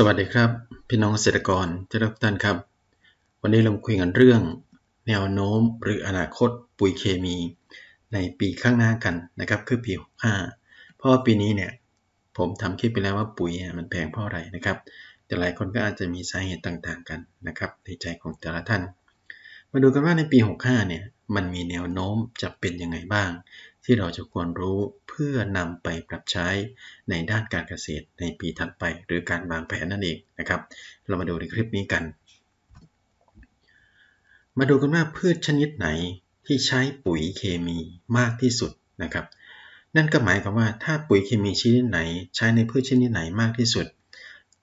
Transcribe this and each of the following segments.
สวัสดีครับพี่น้องเกษตรกรทุกท่านครับ วันนี้เราคุยกันเรื่อง แนวโน้มหรืออนาคตปุ๋ยเคมี ในปีข้างหน้ากันนะครับคือปี65เพราะว่าปีนี้เนี่ยผมทำคลิปไปแล้วว่าปุ๋ยมันแพงเพราะอะไรนะครับ แต่หลายคนก็อาจจะมีสาเหตุต่างๆกันนะครับในใจของแต่ละท่าน มาดูกันว่าในปี 65เนี่ยมันมีแนวโน้มจะเป็นยังไงบ้าง ที่เราจะควรรู้เพื่อนำไปปรับใช้ในด้านการเกษตรในปีถัดไป หรือการวางแผนนั่นเองนะครับ เรามาดูในคลิปนี้กัน มาดูกันว่าพืชชนิดไหนที่ใช้ปุ๋ยเคมีมากที่สุดนะครับ นั่นก็หมายความว่าถ้าปุ๋ยเคมีชนิดไหน ใช้ในพืชชนิดไหนมากที่สุด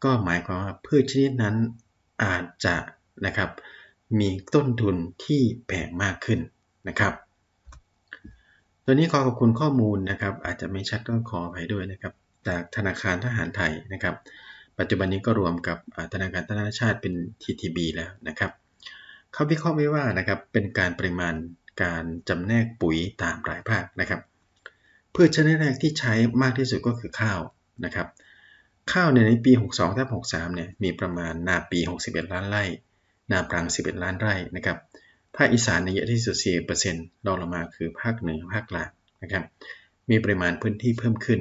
ก็หมายความว่าพืชชนิดนั้นอาจจะนะครับมีต้นทุนที่แพงมากขึ้นนะครับ ตัวนี้ขอขอบคุณข้อมูลนะครับ อาจจะไม่ชัดต้องขอไปด้วยนะครับ จากธนาคารทหารไทยนะครับ ปัจจุบันนี้ก็รวมกับธนาคารธนาชาติเป็น TTB แล้วนะครับเขาวิเคราะห์ไว้ว่านะครับเป็นการปริมาณการจำแนกปุ๋ยตามรายภาคนะครับพืชชนิดแรกที่ใช้มากที่สุดก็คือข้าวนะครับข้าวในปี 62ทับ63เนี่ยมีประมาณนาปี 61 ล้านไร่ นาปรัง 11 ล้านไร่นะครับ ภาคอีสานในเยอะที่สุด 4%รองลงมาคือภาคเหนือภาคกลางนะครับ มีปริมาณพื้นที่เพิ่มขึ้น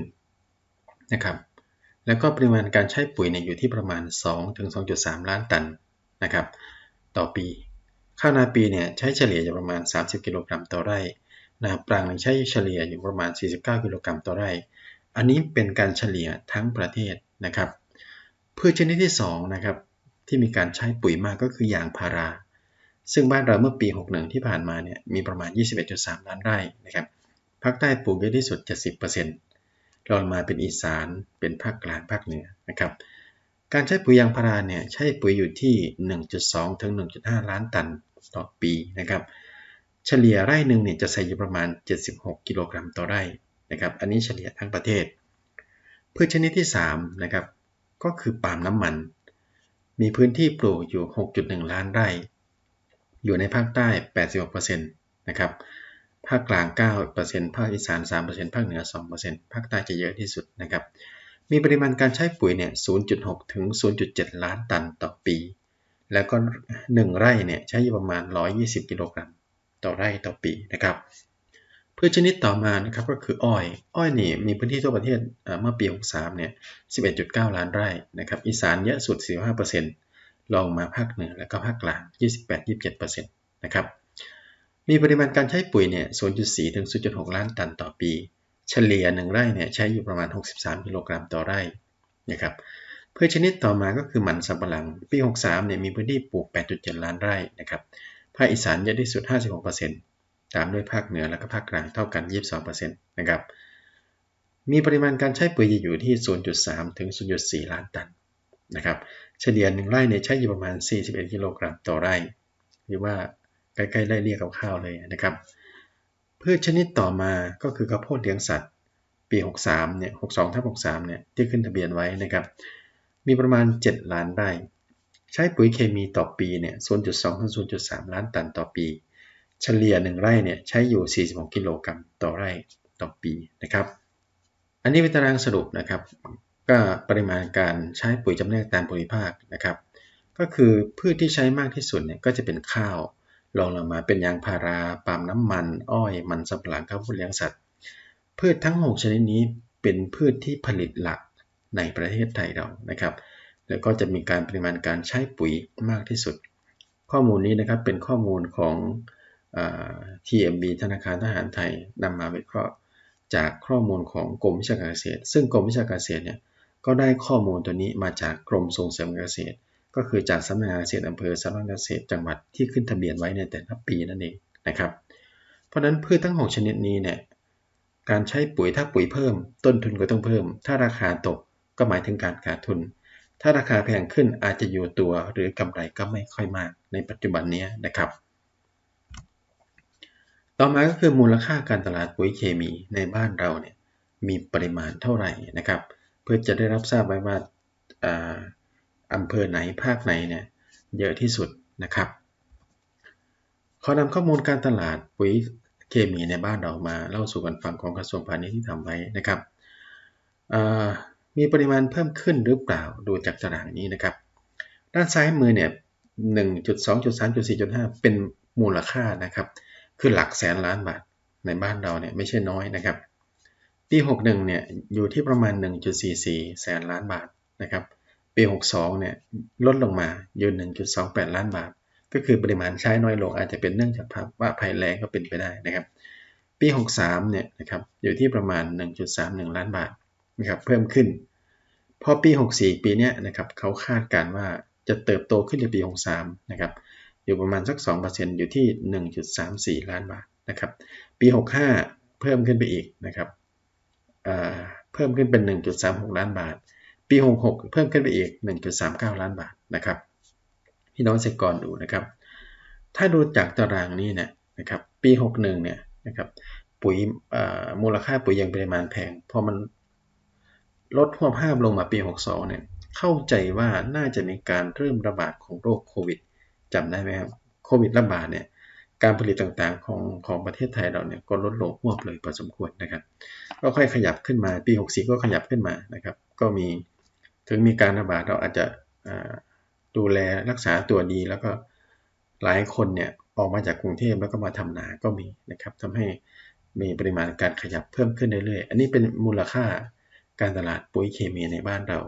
นะครับ แล้วก็ปริมาณการใช้ปุ๋ยเนี่ยอยู่ที่ประมาณ 2-2.3 ล้านตันนะครับ ต่อปี ข้าวนาปีเนี่ยใช้เฉลี่ยอยู่ประมาณ 30 กิโลกรัมต่อไร่นาปรังใช้เฉลี่ยอยู่ประมาณ 49 กิโลกรัมต่อไร่ อันนี้เป็นการเฉลี่ยทั้งประเทศนะครับพืชชนิดที่2นะครับที่มีการใช้ปุ๋ยมากก็คือยางพารา ซึ่งบ้านเราเมื่อปี 61 ที่ผ่านมาเนี่ยมีประมาณ 21.3 ล้านไร่นะครับภาคใต้ปลูกเยอะที่สุด 70%รองมาเป็นอีสานเป็นภาคกลางภาคเหนือนะครับการใช้ปุ๋ยยางพาราเนี่ยใช้ปุ๋ยอยู่ที่ 1.2 ถึง 1.5 ล้านตันต่อปีนะครับเฉลี่ยไร่หนึ่งเนี่ยจะใส่อยู่ประมาณ 76 กิโลกรัมต่อไร่นะครับอันนี้เฉลี่ยทั้งประเทศพืชชนิดที่3นะครับก็คือปาล์มน้ำมัน มีพื้นที่ปลูกอยู่ 6.1 ล้านไร่ อยู่ในภาคใต้ 86%นะครับ ภาคกลาง 9%ภาคอีสาน 3%ภาคเหนือ 2%ภาคใต้จะเยอะที่สุดนะครับ มีปริมาณการใช้ปุ๋ยเนี่ย 0.6 ถึง 0.7 ล้านตันต่อปี แล้วก็ 1 ไร่เนี่ยใช้อยู่ประมาณ 120 กิโลกรัมต่อไร่ต่อปีนะครับพืชชนิดต่อมานะครับก็คืออ้อย อ้อยนี่มีพื้นที่ทั่วประเทศเมื่อปี 63 เนี่ย 11.9 ล้านไร่นะครับ อีสานเยอะสุด 45% ลองมาภาคเหนือและก็ภาคกลาง 28-27%นะครับ มีปริมาณการใช้ปุ๋ยเนี่ย 0.4 ถึง 0.6 ล้านตันต่อปี เฉลี่ย 1 ไร่เนี่ยใช้อยู่ประมาณ 63 กิโลกรัมต่อไร่นะครับพืชชนิดต่อมาก็คือมันสำปะหลัง ปี 63 เนี่ยมีพื้นที่ปลูก 8.7 ล้านไร่นะครับ ภาคอีสานเยอะที่สุด 56%ตามด้วยภาคเหนือและก็ภาคกลางเท่ากัน 22%นะครับ มีปริมาณการใช้ปุ๋ยอยู่ที่ 0.3 ถึง 0.4 ล้านตันนะครับเฉลี่ยหนึ่งไร่เนี่ยใช้อยู่ประมาณ 41 กิโลกรัมต่อไร่ หรือว่าใกล้ๆไร่เรียกกับข้าวเลยนะครับพืชชนิดต่อมาก็คือข้าวโพดเลี้ยงสัตว์ ปี 63 เนี่ย 62ทับ63 เนี่ย ที่ขึ้นทะเบียนไว้นะครับ มีประมาณ 7 ล้านไร่ ใช้ปุ๋ยเคมีต่อปี เนี่ย 0.2ถึง0.3 ล้านตันต่อปี เฉลี่ย 1 ไร่ เนี่ย ใช้อยู่ 46 กิโลกรัมต่อไร่ต่อปีนะครับ อันนี้เป็นตารางสรุปนะครับ ก็ปริมาณการใช้ปุ๋ยจำแนกตามภูมิภาคนะครับ ก็คือพืชที่ใช้มากที่สุดเนี่ยก็จะเป็นข้าวรองลงมาเป็นยางพาราปาล์มน้ำมัน อ้อย มันสำปะหลังข้าวโพดเลี้ยงสัตว์ พืชทั้ง 6 ชนิดนี้เป็นพืชที่ผลิตหลักในประเทศไทยเรานะครับ แล้วก็จะมีการปริมาณการใช้ปุ๋ยมากที่สุด ข้อมูลนี้นะครับเป็นข้อมูลของอ TMB ธนาคารทหารไทยนำมาวิเคราะห์จากข้อมูลของกรมวิชาการเกษตร ซึ่งกรมวิชาการเกษตรเนี่ย ก็ได้ข้อมูลตัวนี้มาจากกรมส่งเสริมเกษตร ก็คือจากสำนักงานเกษตรอำเภอสำนักงานเกษตรจังหวัดที่ขึ้นทะเบียนไว้ในแต่ละปีนั่นเองนะครับ เพราะฉะนั้นพืชทั้ง 6 ชนิดนี้เนี่ยการใช้ปุ๋ยถ้าปุ๋ยเพิ่ม ต้นทุนก็ต้องเพิ่ม ถ้าราคาตกก็หมายถึงการขาดทุน ถ้าราคาแพงขึ้นอาจจะอยู่ตัวหรือกำไรก็ไม่ค่อยมากในปัจจุบันนี้นะครับ ต่อมาก็คือมูลค่าการตลาดปุ๋ยเคมีในบ้านเราเนี่ยมีปริมาณเท่าไหร่นะครับ เพื่อจะได้รับทราบไว้ว่าอำเภอไหนภาคไหนเนี่ยเยอะที่สุดนะครับขอนำข้อมูลการตลาดปุ๋ยเคมีในบ้านเรามาเล่าสู่กันฟังของกระทรวงพาณิชย์ที่ทำไว้นะครับมีปริมาณเพิ่มขึ้นหรือเปล่าดูจากตารางนี้นะครับ ด้านซ้ายมือเนี่ย1.2.3.4.5 เป็นมูลค่านะครับ คือหลักแสนล้านบาทในบ้านเราเนี่ยไม่ใช่น้อยนะครับ ปี 61 เนี่ยอยู่ที่ประมาณ 1.44 แสนล้านบาทนะครับปี 62 เนี่ยลดลงมาอยู่ 1.28 ล้านบาท ก็คือปริมาณใช้น้อยลงอาจจะเป็นเนื่องจากภาวะภัยแล้งก็เป็นไปได้นะครับปี 63 เนี่ยนะครับอยู่ที่ประมาณ 1.31 ล้านบาทนะครับเพิ่มขึ้นพอปี 64 ปีนี้นะครับเขาคาดการว่าจะเติบโตขึ้นในปี 63 นะครับอยู่ประมาณสัก 2%อยู่ที่ 1.34 ล้านบาทนะครับปี 65 เพิ่มขึ้นไปอีกนะครับ เพิ่มขึ้นเป็น 1.36 ล้านบาท ปี 66 เพิ่มขึ้นไปอีก 1.39 ล้านบาทนะครับ พี่น้องเกษตรกรดูนะครับ ถ้าดูจากตารางนี้เนี่ยนะครับ ปี 61 เนี่ยนะครับ ปุ๋ยมูลค่าปุ๋ยยังปริมาณแพง พอมันลดหัวภาพลงมาปี 62 เนี่ย เข้าใจว่าน่าจะมีการเริ่มระบาดของโรคโควิดจำได้ไหมครับ โควิดระบาดเนี่ย การผลิตต่างๆของของประเทศไทยเราเนี่ยก็ลดลงหวบเลยพอสมควรนะครับ ก็ค่อยขยับขึ้นมาปี 64 ก็ขยับขึ้นมานะครับ ก็มีถึงมีการระบาดเราอาจจะดูแลรักษาตัวดี แล้วก็หลายคนเนี่ยออกมาจากกรุงเทพแล้วก็มาทำนาก็มีนะครับทำให้มีปริมาณการขยับเพิ่มขึ้นเรื่อยๆ อันนี้เป็นมูลค่าการตลาดปุ๋ยเคมีในบ้านเรา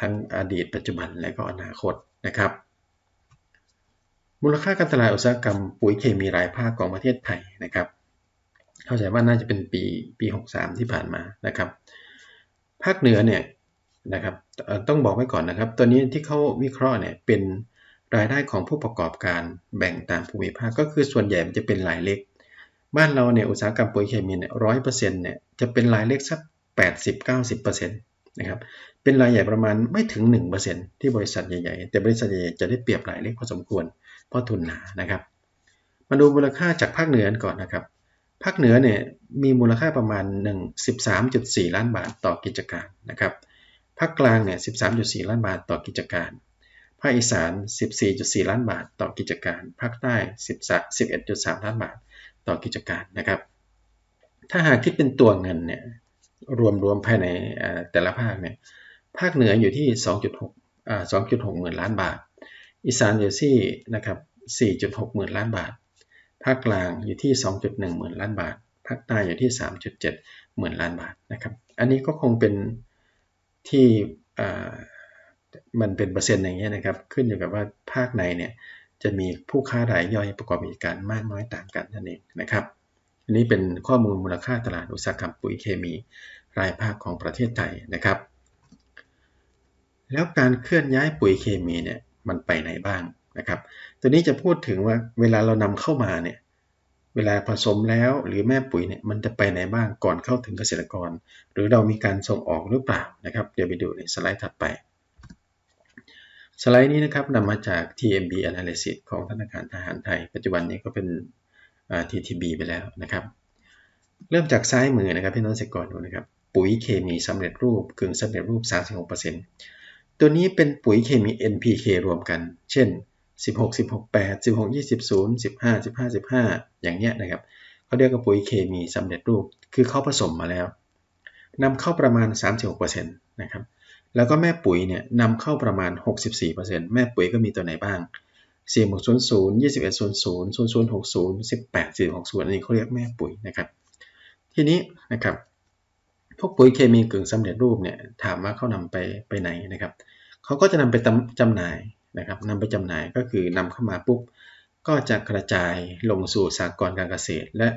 ทั้งอดีตปัจจุบันและก็อนาคตนะครับ มูลค่าการตลาดอุตสาหกรรมปุ๋ยเคมีรายภาคของประเทศไทยนะครับ เข้าใจว่าน่าจะเป็นปีปี 63 ที่ผ่านมานะครับ ภาคเหนือเนี่ยนะครับต้องบอกไว้ก่อนนะครับ ตัวนี้ที่เขาวิเคราะห์เนี่ยเป็นรายได้ของผู้ประกอบการแบ่งตามภูมิภาคก็คือส่วนใหญ่มันจะเป็นรายเล็ก บ้านเราเนี่ยอุตสาหกรรมปุ๋ยเคมีเนี่ยร้อยเปอร์เซ็นต์เนี่ยจะเป็นรายเล็กสัก 80-90%นะครับเป็นรายใหญ่ประมาณไม่ถึง 1%ที่บริษัทใหญ่ๆ แต่บริษัทใหญ่ๆจะได้เปรียบรายเล็กพอสมควร เพราะทุนหนานะครับ มาดูมูลค่าจากภาคเหนือก่อนนะครับ ภาคเหนือเนี่ยมีมูลค่าประมาณ 1 13.4 ล้านบาทต่อกิจการนะครับ ภาคกลางเนี่ย 13.4 ล้านบาทต่อกิจการ ภาคอีสาน 14.4 ล้านบาทต่อกิจการ ภาคใต้ 11.3 ล้านบาทต่อกิจการนะครับ ถ้าหากคิดเป็นตัวเงินเนี่ยรวมรวมภายในแต่ละภาคเนี่ย ภาคเหนืออยู่ที่ 2.6 2.6 หมื่นล้านบาท อีสานอยู่ที่นะครับ4.6หมื่นล้านบาท ภาคกลางอยู่ที่ 2.1หมื่นล้านบาท ภาคใต้อยู่ที่ 3.7หมื่นล้านบาทนะครับ อันนี้ก็คงเป็นที่มันเป็นเปอร์เซ็นต์อย่างเงี้ยนะครับ ขึ้นอยู่กับว่าภาคไหนเนี่ยจะมีผู้ค้ารายย่อยประกอบกิจการมากน้อยต่างกันนั่นเองนะครับ อันนี้เป็นข้อมูลมูลค่าตลาดอุตสาหกรรมปุ๋ยเคมี รายภาคของประเทศไทยนะครับ แล้วการเคลื่อนย้ายปุ๋ยเคมีเนี่ย มันไปไหนบ้างนะครับ ตัวนี้จะพูดถึงว่าเวลาเรานำเข้ามาเนี่ยเวลาผสมแล้วหรือแม่ปุ๋ยเนี่ยมันจะไปไหนบ้างก่อนเข้าถึงเกษตรกร หรือเรามีการส่งออกหรือเปล่านะครับ เดี๋ยวไปดูในสไลด์ถัดไป สไลด์นี้นะครับนำมาจาก TMB Analysis ของธนาคารทหารไทย ปัจจุบันนี้ก็เป็น TTB ไปแล้วนะครับ เริ่มจากซ้ายมือนะครับพี่น้องเกษตรกรดูนะครับ ปุ๋ยเคมีสำเร็จรูปกึ่งสำเร็จรูป 36% ตัวนี้เป็นปุ๋ยเคมี NPK รวมกัน เช่น 16 16 8 16 20 0 15 15 15 อย่างเงี้ยนะครับเขาเรียกว่าปุ๋ยเคมีสำเร็จรูป คือเขาผสมมาแล้วนำเข้าประมาณ 36%นะครับ แล้วก็แม่ปุ๋ยเนี่ยนำเข้าประมาณ 64%แม่ปุ๋ยก็มีตัวไหนบ้าง4บวก0 0 21 0 0 0 0 6 0 18 4 6 0อันนี้เขาเรียกแม่ปุ๋ยนะครับ ทีนี้นะครับ พวกปุ๋ยเคมีกึ่งสำเร็จรูปเนี่ยถามว่าเขานำไปไปไหนนะครับเขาก็จะนำไปจำหน่ายนะครับนำไปจำหน่ายก็คือนำเข้ามาปุ๊บก็จะกระจายลงสู่สากลการเกษตร และ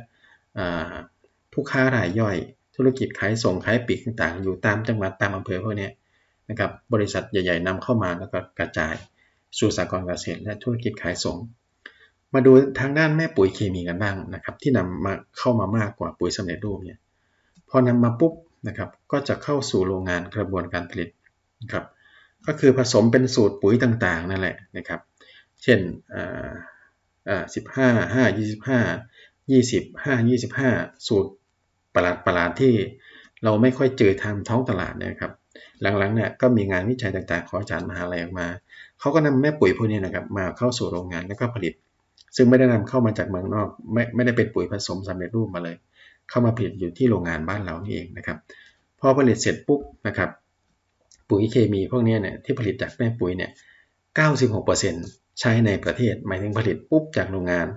ผู้ค้ารายย่อย ธุรกิจขายส่งขายปีกต่างๆ อยู่ตามจังหวัดตามอำเภอพวกนี้นะครับบริษัทใหญ่ๆนำเข้ามาแล้วก็กระจายสู่สากลเกษตร และธุรกิจขายส่ง มาดูทางด้านแม่ปุ๋ยเคมีกันบ้างนะครับที่นำมาเข้ามามากกว่าปุ๋ยสำเร็จรูปเนี่ยพอนำมาปุ๊บ นะครับก็จะเข้าสู่โรงงานกระบวนการผลิตนะครับก็คือผสมเป็นสูตรปุ๋ยต่างๆนั่นแหละนะครับเช่นสิบห้าห้ายี่สิบห้ายี่สิบห้ายี่สิบห้าสูตรประหลาดประหลาดที่เราไม่ค่อยเจอทางท้องตลาดนะครับหลังๆเนี่ยก็มีงานวิจัยต่างๆ ของอาจารย์มหาลัยออกมา เขาก็นำแม่ปุ๋ยพวกนี้นะครับมาเข้าสู่โรงงานแล้วก็ผลิต ซึ่งไม่ได้นำเข้ามาจากเมืองนอก ไม่ไม่ได้เป็นปุ๋ยผสมสำเร็จรูปมาเลย เข้ามาผลิตอยู่ที่โรงงานบ้านเรานี่เองนะครับ พอผลิตเสร็จปุ๊บนะครับ ปุ๋ยเคมีพวกนี้เนี่ยที่ผลิตจากแม่ปุ๋ยเนี่ย 96%ใช้ในประเทศ หมายถึงผลิตปุ๊บจากโรงงาน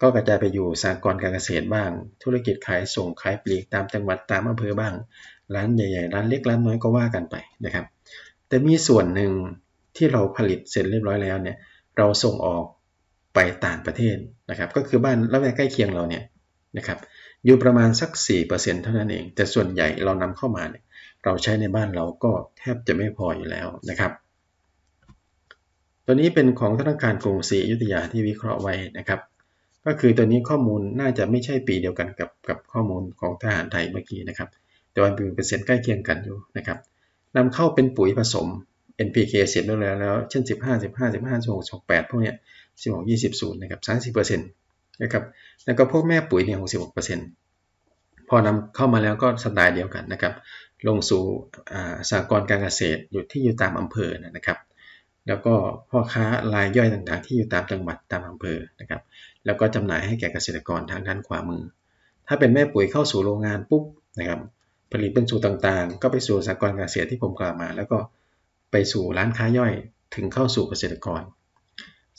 ก็กระจายไปอยู่สากลการเกษตรบ้าง ธุรกิจขายส่งขายปลีกตามจังหวัดตามอำเภอบ้าง ร้านใหญ่ๆ ร้านเล็กร้านน้อยก็ว่ากันไปนะครับ แต่มีส่วนหนึ่งที่เราผลิตเสร็จเรียบร้อยแล้วเนี่ย เราส่งออกไปต่างประเทศนะครับ ก็คือบ้านละแวกใกล้เคียงเราเนี่ยนะครับ อยู่ประมาณสัก 4%เท่านั้นเอง แต่ส่วนใหญ่เรานำเข้ามาเนี่ยเราใช้ในบ้านเราก็แทบจะไม่พออยู่แล้วนะครับ ตัวนี้เป็นของธนาคารกรุงศรีอยุธยาที่วิเคราะห์ไว้นะครับ ก็คือตัวนี้ข้อมูลน่าจะไม่ใช่ปีเดียวกันกับกับข้อมูลของทหารไทยเมื่อกี้นะครับ แต่ว่าเป็นเปอร์เซ็นต์ใกล้เคียงกันอยู่นะครับนำเข้าเป็นปุ๋ยผสม NPK เสร็จแล้วแล้ว เช่น 15 15 15 16 8พวกเนี้ย16 20 0นะครับ30% นะครับแล้วก็พวกแม่ปุ๋ยเนี่ย66%พอนำเข้ามาแล้วก็สไตล์เดียวกันนะครับลงสู่สากลการเกษตรอยู่ที่อยู่ตามอำเภอนะครับ แล้วก็พ่อค้ารายย่อยต่างๆ ที่อยู่ตามจังหวัดตามอำเภอนะครับแล้วก็จำหน่ายให้แก่เกษตรกรทางด้านขวามือ ถ้าเป็นแม่ปุ๋ยเข้าสู่โรงงานปุ๊บนะครับผลิตเป็นสูตรต่างๆ ก็ไปสู่สากลการเกษตรที่ผมกล่าวมา แล้วก็ไปสู่ร้านค้าย่อยถึงเข้าสู่เกษตรกร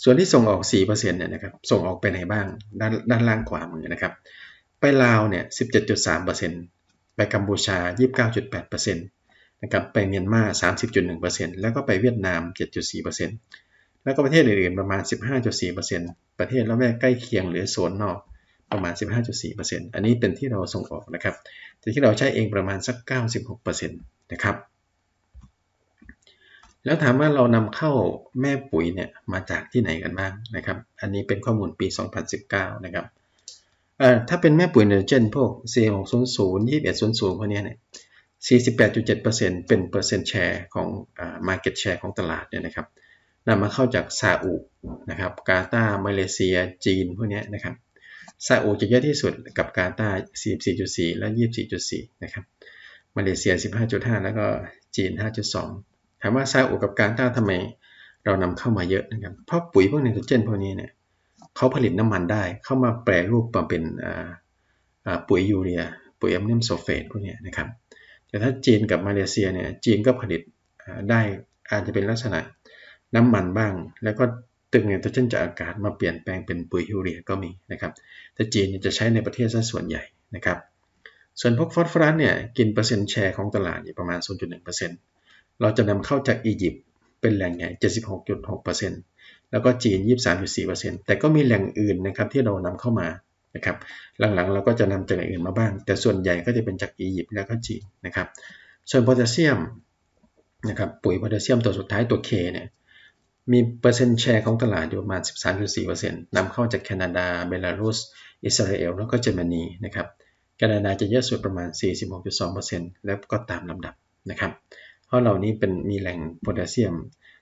ส่วนที่ส่งออก 4%เนี่ยนะครับ ส่งออกไปไหนบ้าง ด้านด้านล่างขวามือนะครับ ไปลาวเนี่ย 17.3%ไปกัมพูชา 29.8%นะครับไปเมียนมา 30.1%แล้วก็ไปเวียดนาม 7.4%แล้วก็ประเทศอื่นๆประมาณ 15.4%ประเทศละแวกใกล้เคียงหรือโซนนอกประมาณ 15.4%อันนี้เป็นที่เราส่งออกนะครับแต่ที่เราใช้เองประมาณสัก 96%นะครับ แล้วถามว่าเรานำเข้าแม่ปุ๋ยเนี่ยมาจากที่ไหนกันบ้างนะครับ อันนี้เป็นข้อมูลปี 2019 นะครับถ้าเป็นแม่ปุ๋ยไนโตรเจนพวก C600 2100พวกนี้เนี่ย 48.7%เป็นเปอร์เซ็นต์แชร์ของอ่า market share ของตลาดเนี่ยนะครับนำมาเข้าจากซาอุนะครับกาตาร์มาเลเซีย จีนพวกนี้นะครับซาอุจะเยอะที่สุดกับกาตาร์44.4 และ 24.4 นะครับ มาเลเซีย 15.5 แล้วก็จีน 5.2 ถามว่าซาอุกับกาตาร์ทำไมเรานำเข้ามาเยอะนะครับ เพราะปุ๋ยพวกไนโตรเจนพวกนี้เนี่ยเขาผลิตน้ำมันได้ เข้ามาแปรรูปมาเป็นปุ๋ยยูเรีย ปุ๋ยแอมโมเนียมโซเฟตพวกนี้นะครับ แต่ถ้าจีนกับมาเลเซียเนี่ย จีนก็ผลิตได้อาจจะเป็นลักษณะน้ำมันบ้าง แล้วก็ตึงไนโตรเจนจากอากาศมาเปลี่ยนแปลงเป็นปุ๋ยยูเรียก็มีนะครับ แต่จีนจะใช้ในประเทศซะส่วนใหญ่นะครับ ส่วนพวกฟอสฟอรัสเนี่ย กินเปอร์เซ็นต์แชร์ของตลาดอยู่ประมาณ 0.1% เราจะนำเข้าจากอียิปต์เป็นแหล่งใหญ่ 76.6%แล้วก็จีน 23.4%แต่ก็มีแหล่งอื่นนะครับที่เรานำเข้ามานะครับหลังๆ เราก็จะนำจากแหล่งอื่นมาบ้าง แต่ส่วนใหญ่ก็จะเป็นจากอียิปต์แล้วก็จีนนะครับส่วนโพแทสเซียมนะครับปุ๋ยโพแทสเซียมตัวสุดท้ายตัว K เนี่ยมีเปอร์เซ็นต์แชร์ของตลาดอยู่ประมาณ 13.4%นำเข้าจากแคนาดา เบลารุส อิสราเอล แล้วก็เยอรมนีนะครับ แคนาดาจะเยอะสุดประมาณ 46.2%แล้วก็ตามลำดับนะครับ ราะเหล่านี้เป็นมีแหล่งโพแทสเซียม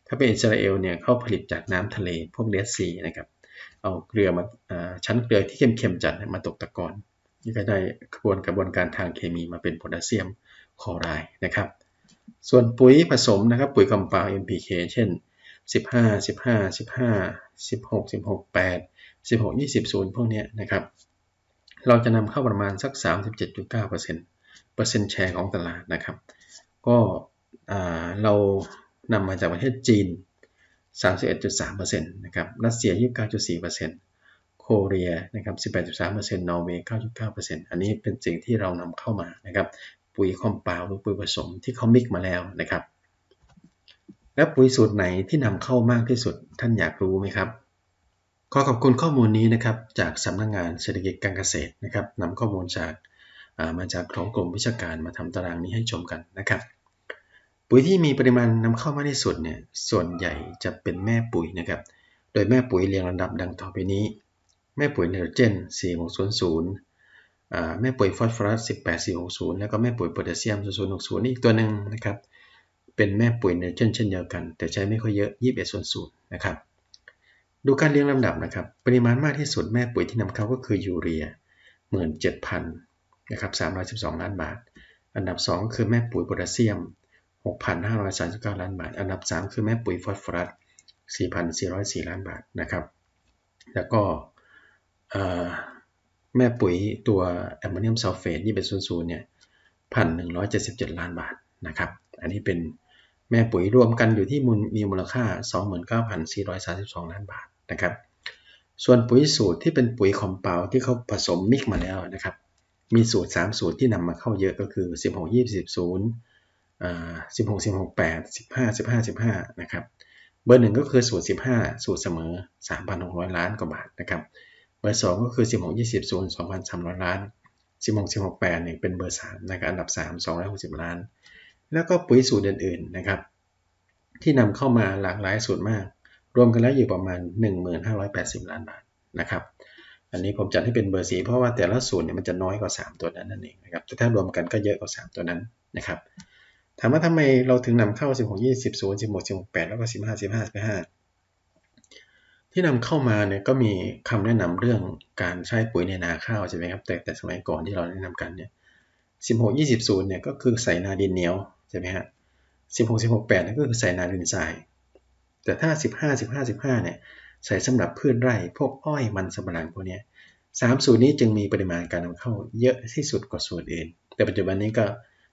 ถ้าเป็นอิสราเอลเนี่ยเขาผลิตจากน้ำทะเลพวกเดซีนะครับ เอาเกลือมาชั้นเกลือที่เข้มๆจัดมาตกตะกอนนี่ก็ได้กระบวนกระบวนการทางเคมีมาเป็นโพแทสเซียมคอไรด์นะครับ ส่วนปุ๋ยผสมนะครับปุ๋ยคอมเพล NPK เช่น 15 15 15 16 16 8 16 20 0 พวกนี้นะครับ เราจะนำเข้าประมาณสัก 37.9%เปอร์เซ็นต์แชร์ของตลาดนะครับ ก็ เรานำมาจากประเทศจีน 31.3%นะครับ รัสเซีย 29.4%โคเรียนะครับ 18.3%นอร์เวย์ 9.9%อันนี้เป็นสิ่งที่เรานำเข้ามานะครับ ปุ๋ยคอมเปลหรือปุ๋ยผสมที่เขามิกมาแล้วนะครับ และปุ๋ยสูตรไหนที่นำเข้ามากที่สุดท่านอยากรู้ไหมครับขอขอบคุณข้อมูลนี้นะครับจากสำนักงงานเศรษฐกิจการเกษตรนะครับนำข้อมูลจากมาจากของกรมวิชาการมาทำตารางนี้ให้ชมกันนะครับ ปุ๋ยที่มีปริมาณนำเข้ามากที่สุดเนี่ยส่วนใหญ่จะเป็นแม่ปุ๋ยนะครับ โดยแม่ปุ๋ยเรียงลำดับดังต่อไปนี้ แม่ปุ๋ยไนโตรเจน4600แม่ปุ๋ยฟอสฟอรัส18460 แล้วก็แม่ปุ๋ยโพแทสเซียม0060อีกตัวหนึ่งนะครับ เป็นแม่ปุ๋ยไนโตรเจนเช่นเดียวกัน แต่ใช้ไม่ค่อยเยอะ2100นะครับดูการเรียงลำดับนะครับ ปริมาณมากที่สุดแม่ปุ๋ยที่นำเข้าก็คือยูเรีย 17,000นะครับ312 ล้านบาท อันดับ 2 คือแม่ปุ๋ยโพแทสเซียม 6,539 ล้านบาท อันดับ 3 คือแม่ปุ๋ยฟอสฟอรัส 4,404 ล้านบาทนะครับ แล้วก็แม่ปุ๋ยตัวแอมโมเนียมซัลเฟตที่เป็นศูนย์เนี่ย1,177 ล้านบาทนะครับ อันนี้เป็นแม่ปุ๋ยรวมกันอยู่ที่มูลมีมูลค่า 29,432 ล้านบาทนะครับ ส่วนปุ๋ยสูตรที่เป็นปุ๋ยคอมเปาที่เขาผสมมิกมาแล้วนะครับ มีสูตร 3 สูตรที่นำมาเข้าเยอะก็คือ 16 20 0 16 16 8 15 15 15นะครับเบอร์หนึ่งก็คือสูตร15สูตรเสมอ3,600ล้านกว่าบาทนะครับเบอร์2ก็คือ16 20 0 2,300ล้าน16 16 8เนี่ยเป็นเบอร์3นะครับอันดับ3 260ล้าน แล้วก็ปุ๋ยสูตรอื่นๆนะครับ ที่นำเข้ามาหลากหลายสูตรมาก รวมกันแล้วอยู่ประมาณ1580ล้านบาทนะครับอันนี้ผมจัดให้เป็นเบอร์สีเพราะว่าแต่ละสูตรเนี่ยมันจะน้อยกว่า 3 ตัวนั้นนั่นเองนะครับแต่ถ้ารวมกันก็เยอะกว่า 3 ตัวนั้นนะครับ ถามว่าทำไมเราถึงนำเข้า 16 20 0 16 16 8 แล้วก็ 15 15 15 ที่นำเข้ามาเนี่ยก็มีคำแนะนำเรื่องการใช้ปุ๋ยในนาข้าวใช่ไหมครับ แต่แต่สมัยก่อนที่เราแนะนำกันเนี่ย16 20 0เนี่ยก็คือใส่นาดินเหนียวใช่ไหมฮะ16 16 8นั่นก็คือใส่นาดินทราย แต่ถ้า 15 15 15เนี่ยใส่สำหรับพืชไร่พวกอ้อยมันสำปะหลังพวกนี้สามสูตรนี้จึงมีปริมาณการนำเข้าเยอะที่สุดกว่าสูตรอื่น แต่ปัจจุบันนี้ก็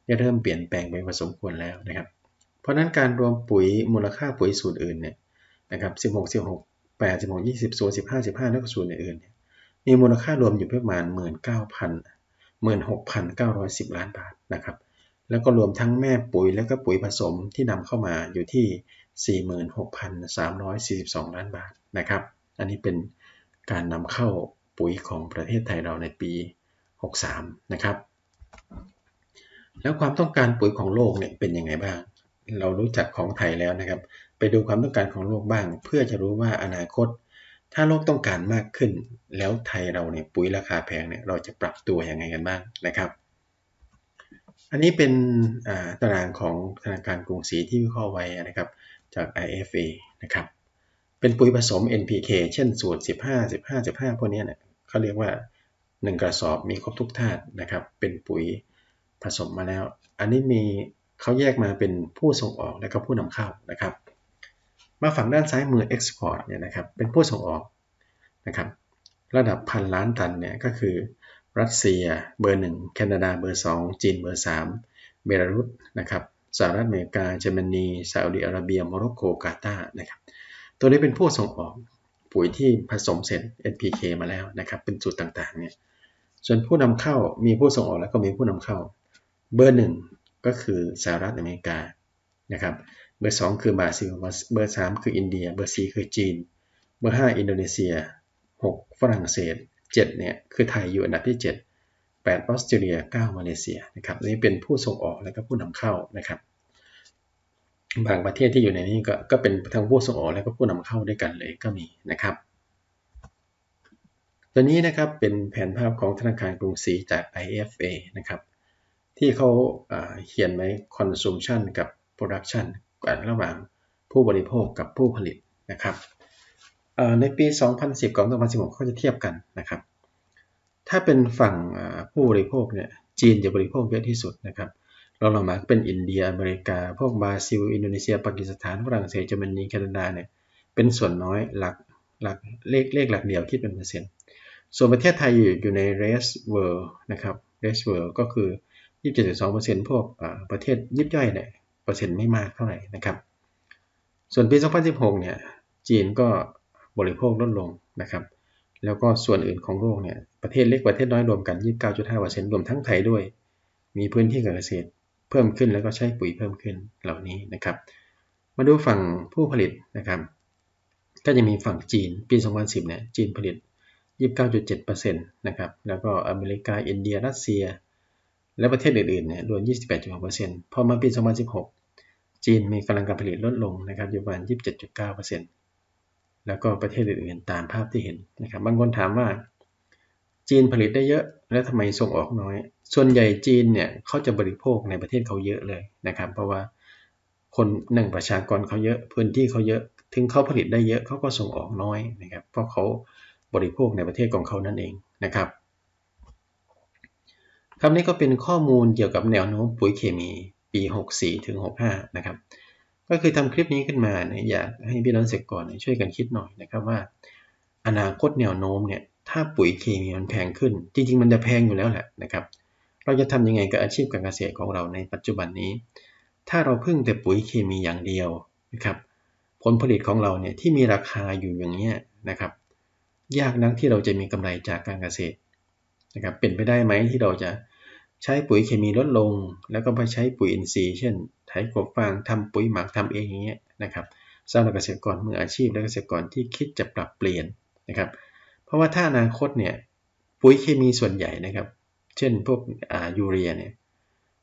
ได้เริ่มเปลี่ยนแปลงไปพอสมควรแล้วนะครับ เพราะนั้นการรวมปุ๋ยมูลค่าปุ๋ยสูตรอื่นเนี่ยนะครับ16 16 8 16 20 0 15 15แล้วก็สูตรอื่นเนี่ยมีมูลค่ารวมอยู่ประมาณ 19,000 16,910 ล้านบาทนะครับ แล้วก็รวมทั้งแม่ปุ๋ยแล้วก็ปุ๋ยผสมที่นำเข้ามาอยู่ที่ 46,342 ล้านบาทนะครับ อันนี้เป็นการนำเข้าปุ๋ยของประเทศไทยเราในปี 63 นะครับ แล้วความต้องการปุ๋ยของโลกเนี่ยเป็นยังไงบ้าง เรารู้จักของไทยแล้วนะครับ ไปดูความต้องการของโลกบ้าง เพื่อจะรู้ว่าอนาคต ถ้าโลกต้องการมากขึ้น แล้วไทยเราเนี่ยปุ๋ยราคาแพงเนี่ยเราจะปรับตัวยังไงกันบ้างนะครับ อันนี้เป็นตารางของธนาคารกรุงศรีที่วิเคราะห์ไว้นะครับจาก IFA นะครับ เป็นปุ๋ยผสม NPK เช่นสูตร 15 15 15พวกนี้เนี่ยเขาเรียกว่า 1 กระสอบมีครบทุกธาตุนะครับ เป็นปุ๋ย ผสมมาแล้ว อันนี้มีเขาแยกมาเป็นผู้ส่งออกและก็ผู้นำเข้านะครับ มาฝั่งด้านซ้ายมือ Export เนี่ยนะครับเป็นผู้ส่งออกนะครับระดับพันล้านตันเนี่ยก็คือ รัสเซียเบอร์ 1 แคนาดาเบอร์ 2 จีนเบอร์ 3 เบลารุสนะครับสหรัฐอเมริกาเยอรมนีซาอุดิอาระเบียโมร็อกโกกาตาร์นะครับตัวนี้เป็นผู้ส่งออกปุ๋ยที่ผสมเสร็จ NPK มาแล้วนะครับเป็นสูตรต่างๆเนี่ยส่วนผู้นำเข้ามีผู้ส่งออกแล้วก็มีผู้นำเข้า เบอร์หนึ่งก็คือสหรัฐอเมริกานะครับ เบอร์สองคือบราซิล เบอร์สามคืออินเดีย เบอร์สี่คือจีน เบอร์ห้าอินโดนีเซียหกฝรั่งเศสเจ็ดเนี่ยคือไทยอยู่อันดับที่เจ็ดแปดออสเตรเลียเก้ามาเลเซียนะครับนี่เป็นผู้ส่งออกและก็ผู้นำเข้านะครับบางประเทศที่อยู่ในนี้ก็ก็เป็นทั้งผู้ส่งออกและก็ผู้นำเข้าด้วยกันเลยก็มีนะครับ ตัวนี้นะครับเป็นแผนภาพของธนาคารกรุงศรีจาก IFA นะครับ ที่เขาเขียนไว้ consumption กับ production กันระหว่างผู้บริโภคกับผู้ผลิตนะครับในปี 2010 กับ 2016 เขาจะเทียบกันนะครับ ถ้าเป็นฝั่งผู้บริโภคเนี่ยจีนจะบริโภคเยอะที่สุดนะครับเราลองมาเป็นอินเดียอเมริกา พวกบราซิล อินโดนีเซีย ปากีสถาน ฝรั่งเศสเยอรมนีแคนาดาเนี่ยเป็นส่วนน้อยหลักหลักเลขเลขหลักเดียวคิดเป็นเปอร์เซ็นต์ ส่วนประเทศไทยอยู่อยู่ใน rest world นะครับ rest world ก็คือ 27.2%พวกประเทศยิบย่อยเนี่ยเปอร์เซ็นต์ไม่มากเท่าไหร่นะครับ ส่วนปี 2016 เนี่ย จีนก็บริโภคลดลงนะครับ แล้วก็ส่วนอื่นของโลกเนี่ย ประเทศเล็กประเทศน้อยรวมกัน 29.5%รวมทั้งไทยด้วย มีพื้นที่การเกษตรเพิ่มขึ้นแล้วก็ใช้ปุ๋ยเพิ่มขึ้นเหล่านี้นะครับ มาดูฝั่งผู้ผลิตนะครับก็จะมีฝั่งจีนปี 2010 เนี่ย จีนผลิต 29.7%นะครับ แล้วก็อเมริกา อินเดีย รัสเซีย และประเทศอื่นๆเนี่ยรวม 28.6%พอมาปี 2016 จีนมีกำลังการผลิตลดลงนะครับอยู่ประมาณ 27.9%แล้วก็ประเทศอื่นๆ ตามภาพที่เห็นนะครับบางคนถามว่า จีนผลิตได้เยอะ แล้วทำไมส่งออกน้อย ส่วนใหญ่จีนเนี่ยเขาจะบริโภคในประเทศเขาเยอะเลยนะครับ เพราะว่าคนหนึ่งประชากรเขาเยอะพื้นที่เขาเยอะถึงเขาผลิตได้เยอะเขาก็ส่งออกน้อยนะครับเพราะเขาบริโภคในประเทศของเขานั่นเองนะครับ คำนี้ก็เป็นข้อมูลเกี่ยวกับแนวโน้มปุ๋ยเคมีปี 64ถึง65 นะครับ ก็คือทำคลิปนี้ขึ้นมาเนี่ยอยากให้พี่น้องเสกก่อนช่วยกันคิดหน่อยนะครับว่า อนาคตแนวโน้มเนี่ยถ้าปุ๋ยเคมีมันแพงขึ้น จริง ๆ มันจะแพงอยู่แล้วแหละนะครับ เราจะทำยังไงกับอาชีพการเกษตรของเราในปัจจุบันนี้ ถ้าเราพึ่งแต่ปุ๋ยเคมีอย่างเดียวนะครับ ผลผลิตของเราเนี่ยที่มีราคาอยู่อย่างเนี้ยนะครับ ยากนักที่เราจะมีกำไรจากการเกษตรนะครับ เป็นไปได้ไหมที่เราจะ ใช้ปุ๋ยเคมีลดลง แล้วก็ไปใช้ปุ๋ยอินทรีย์เช่นไถกบฟางทำปุ๋ยหมักทำเองอย่างเงี้ยนะครับสำหรับเกษตรกรมืออาชีพและเกษตรกรที่คิดจะปรับเปลี่ยนนะครับ เพราะว่าถ้าอนาคตเนี่ยปุ๋ยเคมีส่วนใหญ่นะครับ เช่นพวกอายูเรียเนี่ย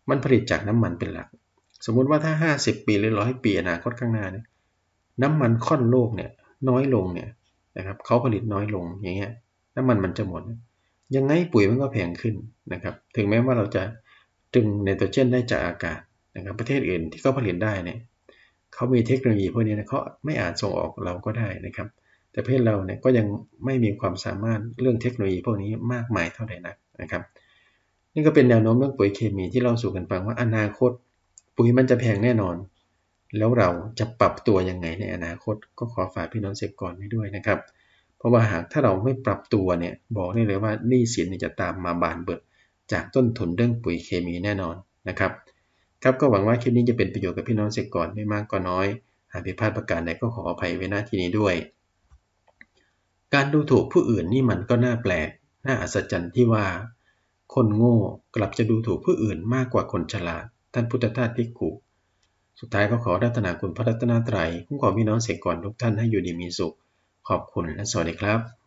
มันผลิตจากน้ำมันเป็นหลัก สมมุติว่าถ้า 50 ปีหรือร้อยปีอนาคตข้างหน้าเนี่ยน้ำมันค่อนโลกเนี่ยน้อยลงเนี่ยนะครับเขาผลิตน้อยลงอย่างเงี้ยน้ำมันมันจะหมด ยังไงปุ๋ยมันก็แพงขึ้นนะครับ ถึงแม้ว่าเราจะดึงไนโตรเจนได้จากอากาศนะครับ ประเทศอื่นที่เขาผลิตได้เนี่ยเขามีเทคโนโลยีพวกนี้นะเขาไม่อาจส่งออกเราก็ได้นะครับ แต่ประเทศเราเนี่ยก็ยังไม่มีความสามารถเรื่องเทคโนโลยีพวกนี้มากมายเท่าไหร่นักนะครับ นี่ก็เป็นแนวโน้มเรื่องปุ๋ยเคมีที่เราสู่กันฟังว่าอนาคต ปุ๋ยมันจะแพงแน่นอน แล้วเราจะปรับตัวยังไงในอนาคต ก็ขอฝากพี่น้องเกษตรกรไว้ด้วยนะครับ ราะว่าหากถ้าเราไม่ปรับตัวเนี่ยบอกได้เลยว่าหนี้สินจะตามมาบานเบิดจากต้นทุนเรื่องปุ๋ยเคมีแน่นอนนะครับครับก็หวังว่าคลิปนี้จะเป็นประโยชน์กับพี่น้องเกษตรกรไม่มากก็น้อย หากผิดพลาดประการใดก็ขออภัยไว้หน้าที่นี้ด้วย การดูถูกผู้อื่นนี่มันก็น่าแปลกน่าอัศจรรย์ที่ว่า คนโง่กลับจะดูถูกผู้อื่นมากกว่าคนฉลาด ท่านพุทธทาสพิกุสุดท้ายก็ขอรัตนาคุณพระรัตนตรัยคุ้มครองพี่น้องเกษตรกรทุกท่านให้อยู่ดีมีสุข ขอบคุณและสวัสดีครับ